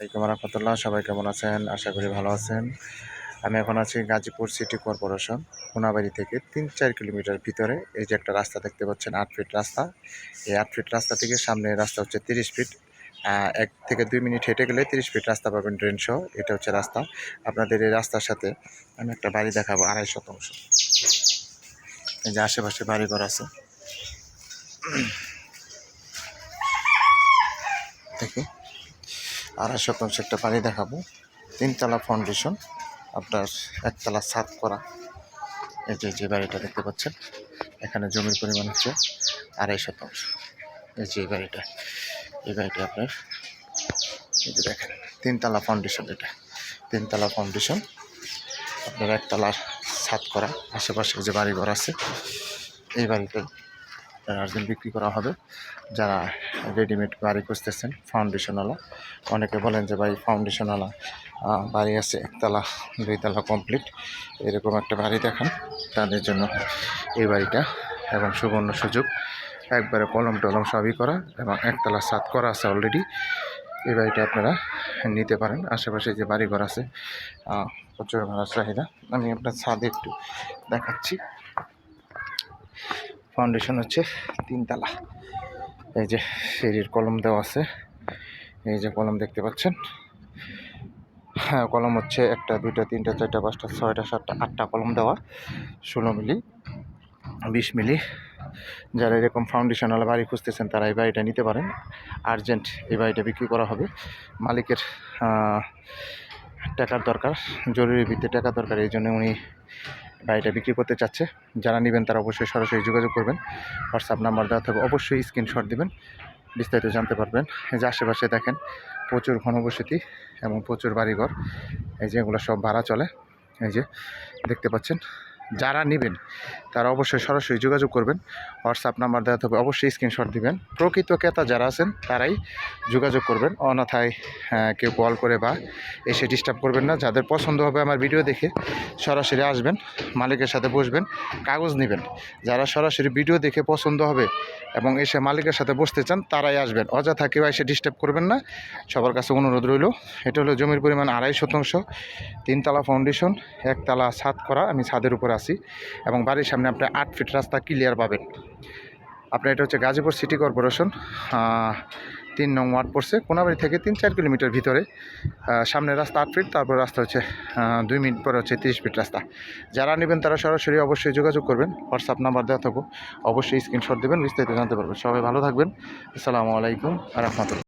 রহমতুল্লাহ, সবাই কেমন আছেন? আশা করি ভালো আছেন। আমি এখন আছি গাজীপুর সিটি কর্পোরেশন কোনাবাড়ি থেকে তিন চার কিলোমিটার ভিতরে। এই যে একটা রাস্তা দেখতে পাচ্ছেন, আট ফিট রাস্তা। এই আট ফিট রাস্তা থেকে সামনে রাস্তা হচ্ছে তিরিশ ফিট। এক থেকে দুই মিনিট হেঁটে গেলে তিরিশ ফিট রাস্তা পাবেন ড্রেন সহ। এটা হচ্ছে রাস্তা। আপনাদের এই রাস্তার সাথে আমি একটা বাড়ি দেখাবো, আড়াই শতাংশ। এই যে আশেপাশে বাড়িঘর আছে। দেখি। আড়াই শতাংশ একটা বাড়ি দেখাবো। তিনতলা ফাউন্ডেশন আপনার একতলা ছাদ করা। এই যে যে বাড়িটা দেখতে পাচ্ছেন, এখানে জমির পরিমাণ হচ্ছে আড়াই শতাংশ। এই যে, এই বাড়িটা এই বাড়িটা আপনার, এই যে দেখেন, তিনতলা ফাউন্ডেশন এটা। তিনতলা ফাউন্ডেশন আপনার একতলা ছাদ করা, আশেপাশে যে বাড়িঘর আছে, এই বাড়িতে আর্জেন্ট বিক্রি করা হবে। যারা রেডিমেড বাড়ি খুঁজতেছেন ফাউন্ডেশনওয়ালা অনেকে বলেন যে, ভাই ফাউন্ডেশনওয়ালা বাড়ি আছে, একতলা, দুইতলা কমপ্লিট এরকম একটা বাড়ি দেখান, তাদের জন্য এই বাড়িটা এবং সুবর্ণ সুযোগ। একবারে কলম টলম সবই করা এবং একতলা সাত করা আছে অলরেডি এই বাড়িটা আপনারা নিতে পারেন। আশেপাশে যে বাড়িঘর আছে প্রচুর ভাড়া চাহিদা। আমি আপনার ছাদে একটু দেখাচ্ছি। ফাউন্ডেশন হচ্ছে তিনতলা। এই যে সিঁড়ির কলম দেওয়া আছে। এই যে কলম দেখতে পাচ্ছেন। হ্যাঁ কলম হচ্ছে একটা, দুইটা, তিনটা, চারটা, পাঁচটা, ছয়টা, সাতটা, আটটা কলম দেওয়া। ষোলো মিলি, বিশ মিলি। যারা এরকম ফাউন্ডেশনাল বাড়ি খুঁজতেছেন, তারা এই বাড়িটা নিতে পারেন। আর্জেন্ট এই বাড়িটা বিক্রি করা হবে। মালিকের টাকার দরকার, জরুরি ভিত্তিতে টাকা দরকার, এই জন্য উনি বাড়িটা বিক্রি করতে চাচ্ছে, যারা নেবেন তারা অবশ্যই সরাসরি যোগাযোগ করবেন। হোয়াটসঅ্যাপ নাম্বার দেওয়া থাকবে, অবশ্যই স্ক্রিনশট দেবেন, বিস্তারিত জানতে পারবেন। যে আশেপাশে দেখেন, প্রচুর ঘনবসতি এবং প্রচুর বাড়িঘর, এই যে এগুলো সব ভাড়া চলে। এই যে দেখতে পাচ্ছেন, যারা নেবেন তারা অবশ্যই সরাসরি যোগাযোগ করবেন হোয়াটসঅ্যাপ নাম্বার দেওয়া থাকবে অবশ্যই স্ক্রিনশট দিবেন। প্রকৃত ক্রেতা যারা আছেন তারাই যোগাযোগ করবেন। অন্যথায় আহ, কেউ কল করে বা এসে ডিস্টার্ব করবেন না। যাদের পছন্দ হবে আমার ভিডিও দেখে সরাসরি আসবেন মালিকের সাথে বসবেন কাগজ নেবেন। যারা সরাসরি ভিডিও দেখে পছন্দ হবে এবং এসে মালিকের সাথে বসতে চান তারাই আসবেন। অযথা কেউ এসে ডিস্টার্ব করবেন না। সবার কাছে অনুরোধ রইল এটা হলো জমির পরিমাণ আড়াই শতাংশ। তিনতলা ফাউন্ডেশন একতলা ছাদ করা আমি ছাদের উপর আছি এবং বাড়ির সামনে আপনি আট ফিট রাস্তা ক্লিয়ার পাবেন। আপনার এটা হচ্ছে গাজীপুর সিটি কর্পোরেশন তিন নং ওয়ার্ড পড়ছে কোনাবাড়ি থেকে তিন চার কিলোমিটার ভিতরে। আহ, সামনের রাস্তা আট ফিট তারপর রাস্তা হচ্ছে দুই মিনিট পরে হচ্ছে তিরিশ ফিট রাস্তা। যারা নেবেন তারা সরাসরি অবশ্যই যোগাযোগ করবেন হোয়াটসঅ্যাপ নাম্বার দেওয়া থাকব অবশ্যই স্ক্রিনশট দেবেন বিস্তারিত জানতে পারবেন। সবাই ভালো থাকবেন। আসসালামু আলাইকুম রহমতুল্লাহ।